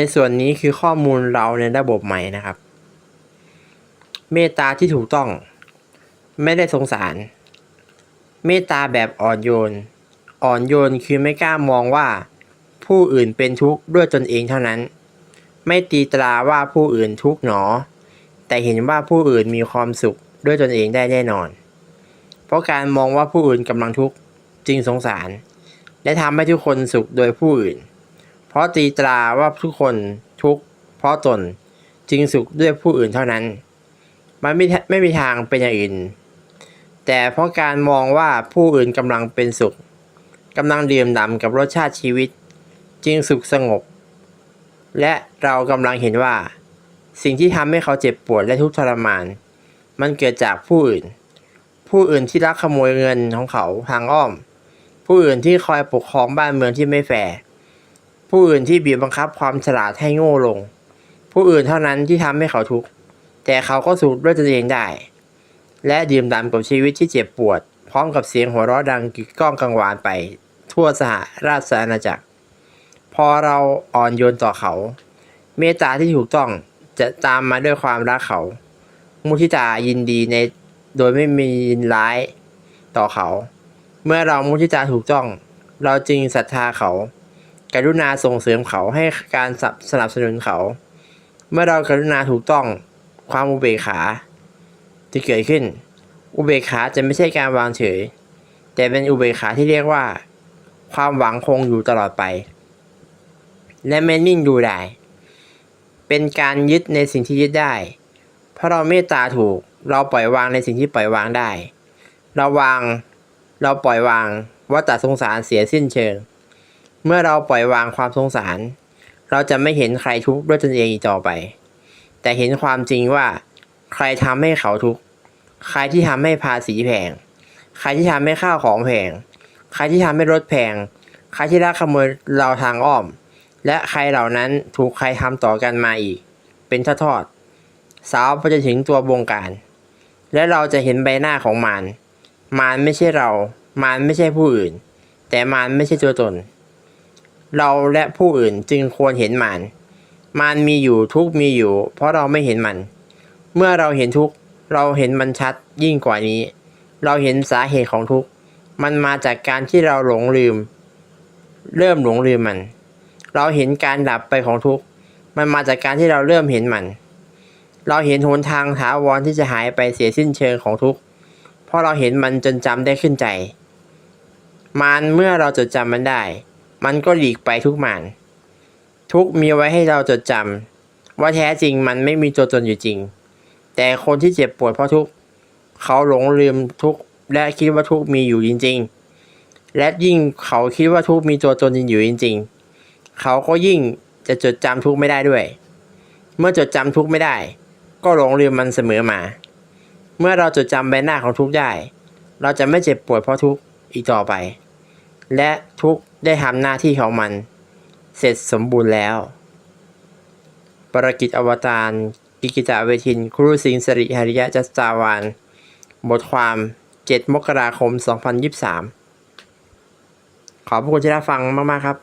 ในส่วนนี้คือข้อมูลเราในระบบใหม่นะครับ เมตตาที่ถูกต้อง ไม่ได้สงสาร เมตตาแบบอ่อนโยน อ่อนโยนคือไม่กล้ามองว่า ผู้อื่นเป็นทุกข์ด้วยตนเองเท่านั้น ไม่ตีตราว่าผู้อื่นทุกข์หนอ แต่เห็นว่าผู้อื่นมีความสุขด้วยตนเองได้แน่นอน เพราะการมองว่าผู้อื่นกำลังทุกข์จึงสงสาร และทำให้ทุกคนสุขโดยผู้อื่น ราะตีตราว่าทุกคนทุกเพราะตนจึงสุขด้วยผู้อื่นเท่านั้น มันไม่ไม่มีทางเป็นอย่างอื่น แต่เพราะการมองว่าผู้อื่นกำลังเป็นสุขกำลังดื่มด่ำกับรสชาติชีวิต จึงสุขสงบ และเรากำลังเห็นว่า สิ่งที่ทำให้เขาเจ็บปวดและทุกข์ทรมาน มันเกิดจากผู้อื่น ผู้อื่นที่ลักขโมยเงินของเขาทางอ้อม ผู้อื่นที่คอยปกครองบ้านเมืองที่ไม่แฟร์ ผู้อื่นที่บีบบังคับความฉลาดให้โง่ลง ผู้อื่นเท่านั้นที่ทำให้เขาทุกข์ แต่เขาก็สุขด้วยตนเองได้ และดื่มด่ำกับชีวิตที่เจ็บปวด พร้อมกับเสียงหัวเราะดังกึกก้องกังวานไป ทั่วสหราชอาณาจักร พอเราอ่อนโยนต่อเขา เมตตาที่ถูกต้องจะตามมาด้วยความรักเขา มุทิตายินดีในโดยไม่มียินร้ายต่อเขา เมื่อเรามุทิตาถูกต้อง เราจึงศรัทธาเขา กรุณาส่งเสริมเขาให้การสนับสนับสนุนเขา เมื่อเรากรุณาถูกต้องความอุเบกขาที่เกิดขึ้น อุเบกขาจะไม่ใช่การวางเฉย แต่เป็นอุเบกขาที่เรียกว่า ความหวังคงอยู่ตลอดไป และไม่นิ่งดูได้ เป็นการยึดในสิ่งที่ยึดได้ เพราะเราเมตตาถูก เราปล่อยวางในสิ่งที่ปล่อยวางได้ เราวาง เราปล่อยวางวัฏสงสารเสียสิ้นเชิง เมื่อเราปล่อยวางความสงสาร เราจะไม่เห็นใครทุกข์ด้วยตนเองอีกต่อไป แต่เห็นความจริงว่า ใครทำให้เขาทุกข์ ใครที่ทำให้ภาษีแพง ใครที่ทำให้ข้าวของแพง ใครที่ทำให้รถแพง ใครที่ลักขโมยเราทางอ้อม และใครเหล่านั้นถูกใครทำต่อกันมาอีก เป็นทอดสาวไปจนถึงตัวบงการ และเราจะเห็นใบหน้าของมารมารไม่ใช่เรามารไม่ใช่ผู้อื่น แต่มารไม่ใช่ตัวตน เราและผู้อื่นจึงควรเห็นมารมารมีอยู่ทุกมีอยู่ เพราะเราไม่เห็นมัน เมื่อเราเห็นทุกเราเห็นมันชัดยิ่งกว่านี้ เราเห็นสาเหตุของทุกมันมาจากการที่เราหลงลืม เริ่มหลงลืมมัน เราเห็นการดับไปของทุกมันมาจากการที่เราเริ่มเห็นมัน เราเห็นหนทางถาวรที่จะหายไปเสียสิ้นเชิงของทุกเพราะเราเห็นมันจนจำได้ขึ้นใจมารเมื่อเราจดจำมันได้ มันก็หลีกไปทุกมารทุกมีไว้ให้เราจดจำว่าแท้จริงมันไม่มีตัวตนอยู่จริง แต่คนที่เจ็บปวดเพราะทุกเขาหลงลืมทุกและคิดว่าทุกมีอยู่จริง ๆ และยิ่งเขาคิดว่าทุกมีตัวตนอยู่จริง ๆ เขาก็ยิ่งจะจดจำทุกไม่ได้ด้วย เมื่อจดจำทุกไม่ได้ ก็หลงลืมมันเสมอมา เมื่อเราจดจำใบหน้าของทุกได้ เราจะไม่เจ็บปวดเพราะทุกอีกต่อไป และทุกได้ทำหน้าที่ของมัน เสร็จสมบูรณ์แล้ว ปรกิจอวตารกิกิจาเวทิน ครูสิงสริหริยะจัสจาวาน บทความ 7 มกราคม 2023 ขอบพระคุณที่รับฟังมาก ๆ ครับ